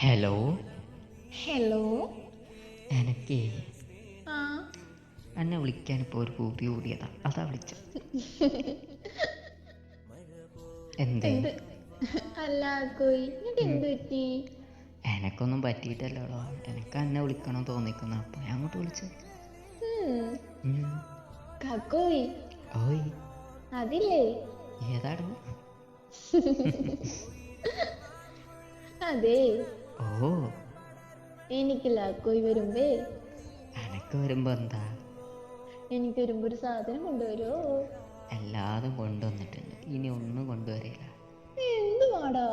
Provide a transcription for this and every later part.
Hello? Hello? എനക്കേ ആ. എന്നെ വിളിക്കാൻ ഇപ്പോൾ ഒരു കൂപ്പി കൂടിയതാ. അതാ വിളിച്ച. എന്തേ? എന്ത്? അല്ല കോയി. എന്നിട്ട് എന്ത് പറ്റി? എനക്കൊന്നും പറ്റിയിട്ടല്ലോ എനക്ക് എന്നെ വിളിക്കണം തോന്നിക്കുന്ന. അപ്പൊ ഞാൻ അങ്ങോട്ട് വിളിച്ചത് ഉം, ഉം. കക്കോയി. ഓയ്. അതില്ലേ? ഏതാടോ? അതെ. ഓ. എനിക്ക് ലാക്കോയി വരുമ്പേ. എനക്ക് വരുമ്പോ എന്താ? എനിക്ക് വരുമ്പോ ഒരു സാധനം കൊണ്ടുവരുമോ എല്ലാതും കൊണ്ടുവന്നിട്ടുണ്ട് ഇനി ഒന്നും കൊണ്ടുവരില്ല. എന്തുവാടാ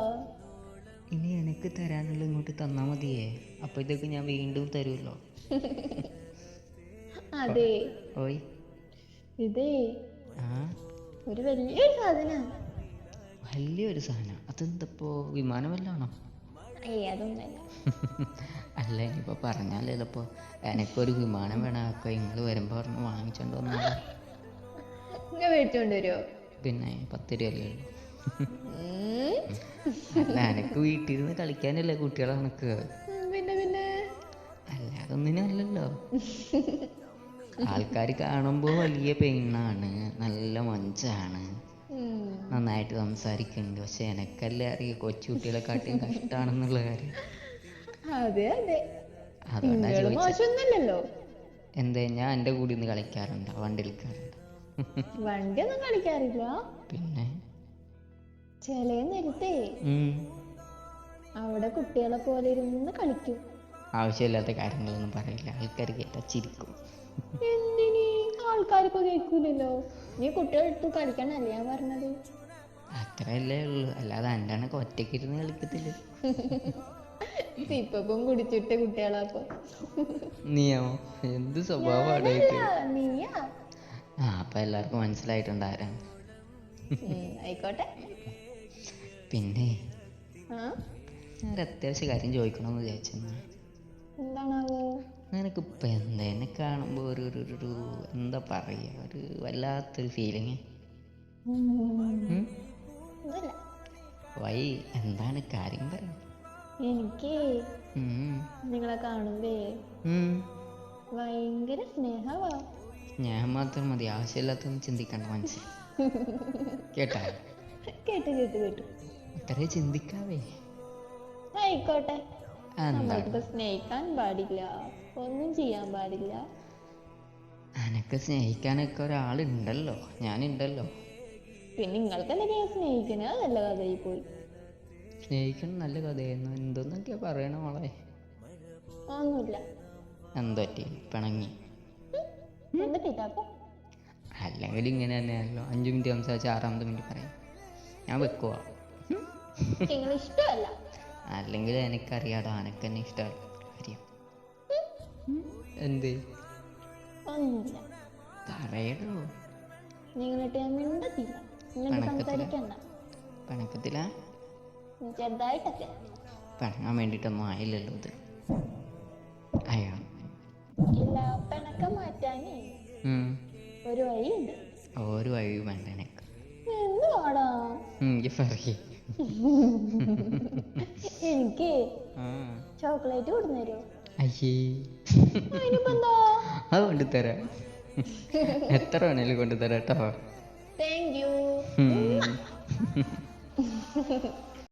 ഇനി എനിക്ക് തരാനുള്ള ഇങ്ങോട്ട് തന്നാ മതിയേ. അപ്പൊ ഇതൊക്കെ ഞാൻ വീണ്ടും തരുമല്ലോ അതെ. ഓയ്. ഇതേ. ഒരു വലിയൊരു സാധന. വലിയൊരു സാധനം. അതെന്തപ്പോ? വിമാനം വല്ലാണോ ഏയ് അല്ല ഇനിയിപ്പോ പറഞ്ഞാലേ ഇപ്പൊ എനിക്കൊരു വിമാനം വേണം ഒക്കെ നിങ്ങൾ വരുമ്പോ പറഞ്ഞ് വാങ്ങിച്ചോണ്ട് വന്നാലോ പിന്നെ പത്ത് രൂപ ഉള്ളൂ അല്ല എനക്ക് വീട്ടിലിരുന്ന് കളിക്കാനല്ലേ കുട്ടികളെ കണക്ക്. പിന്നെ ഒന്നിനും അല്ലല്ലോ. ആൾക്കാർ കാണുമ്പോൾ വലിയ പെണ്ണാണ് നല്ല മഞ്ചാണ്. നന്നായിട്ട് സംസാരിക്കുന്നുണ്ട്. പക്ഷെ എനക്കല്ലേ അറിയാം കൊച്ചുകുട്ടികളെക്കാട്ടിയും കഷ്ടാണെന്നുള്ള കാര്യം. അതെ അതെ. അതുകൊണ്ടാ എന്തേ ഞാൻ എന്റെ കൂടെ നിന്ന് കളിക്കാറുണ്ട്? വണ്ടി കളിക്കാറുണ്ട്? വണ്ടി ഒന്നും കളിക്കാറില്ല. പിന്നെ? ചില നേരത്തെ അവിടെ കുട്ടികളെ പോലെ ഇരുന്ന് കളിക്കും. ആവശ്യമില്ലാത്ത കാര്യങ്ങളൊന്നും പറയില്ല. ആൾക്കാർ കേട്ടാ ചിരിക്കും. ആൾക്കാരിപ്പോ കേൾക്കൂലല്ലോ നീ കുട്ടികളെടുത്ത് കളിക്കണല്ലേ ഞാൻ പറഞ്ഞത്? അത്രയല്ലേ ഉള്ളൂ. അല്ലാതെ എന്റെ കണക്ക് ഒറ്റയ്ക്ക് ഇരുന്ന് കളിക്കത്തില്ല. ഇപ്പം കുടിച്ചിട്ട് കുട്ടികളാപ്പൊ നീയോ? എന്ത് സ്വഭാവമായിട്ട് ആ, നീയാ ആ അപ്പൊ എല്ലാവർക്കും മനസ്സിലായിട്ടുണ്ട് ആരാണ് ആയിക്കോട്ടെ. പിന്നെ ഒരു അത്യാവശ്യ കാര്യം ചോദിക്കണമെന്ന് വിചാരിച്ചെന്നാ. എന്താണാവോ? നിനക്കിപ്പോൾ എന്താ? എന്നെ കാണുമ്പോൾ ഒരു ഒരു ഒരു- എന്താ പറയുക ഒരു വല്ലാത്തൊരു ഫീലിങ് വൈ എന്താണ് കാര്യം? പറയും. എനിക്ക് നിങ്ങളെ കാണുമ്പേ ഭയങ്കര സ്നേഹവാ. ഞാൻ മാത്രം മതി. ആവശ്യമില്ലാത്തൊന്നും ചിന്തിക്കണ്ട മനസ്സിൽ കേട്ടാ? കേട്ടു കേട്ടു കേട്ടു. ഇത്രേ ചിന്തിക്കാവേ. ആയിക്കോട്ടെ. എന്താണ് സ്നേഹിക്കാൻ പാടില്ല. ഒന്നും ചെയ്യാൻ പാടില്ല. എനക്ക് സ്നേഹിക്കാനൊക്കെ ഒരാളുണ്ടല്ലോ. ഞാനുണ്ടല്ലോ. പിന്നെ നിങ്ങൾക്ക് ഞാൻ സ്നേഹിക്കുന്നത് അത് നല്ല കഥയായി പോയി. സ്നേഹിക്കണം നല്ല കഥയായിരുന്നു. എന്തോന്നൊക്കെയാ പറയണ മോളെ? ഒന്നുമില്ല. എന്താറ്റി പിണങ്ങി. അല്ലെങ്കിൽ ഇങ്ങനെ തന്നെയാണല്ലോ. അഞ്ചു മിനിറ്റ് സംസാരിച്ച് ആറാമത്തെ മിനിറ്റ് പറയും. ഞാൻ വെക്കുവാ. ഇഷ്ടമല്ല അല്ലെങ്കിൽ എനിക്കറിയാടോ എനക്ക് തന്നെ ഇഷ്ടമല്ല കാര്യം. എന്ത്? ഒന്നുമില്ല. പറയടോ. നിങ്ങളിട്ട് ഞാൻ മിണ്ടത്തില്ല. എന്നിട്ട് പിണക്കത്തിലാ? സംസാരിക്കണ്ട. പിണക്കത്തിലാ? ചെറുതായിട്ടൊക്കെ. പിണങ്ങാൻ വേണ്ടിയിട്ടൊന്നും ആയില്ലല്ലോ ഇത്. അയ്യോ. പിണക്കം മാറ്റാനേ. ഉം. ഒരു വഴിയുണ്ട്. ഒരു വഴിയും വേണ്ട എനക്ക്. എന്ത് പാടാ എനിക്ക് പറയേ. എനിക്ക് ചോക്ലേറ്റ് കൊടുന്നു തരുമോ അയ്യേ. അത് കൊണ്ടുതരാം. എത്ര വേണേലും കൊണ്ടുതരാം കേട്ടോ താങ്ക് യു.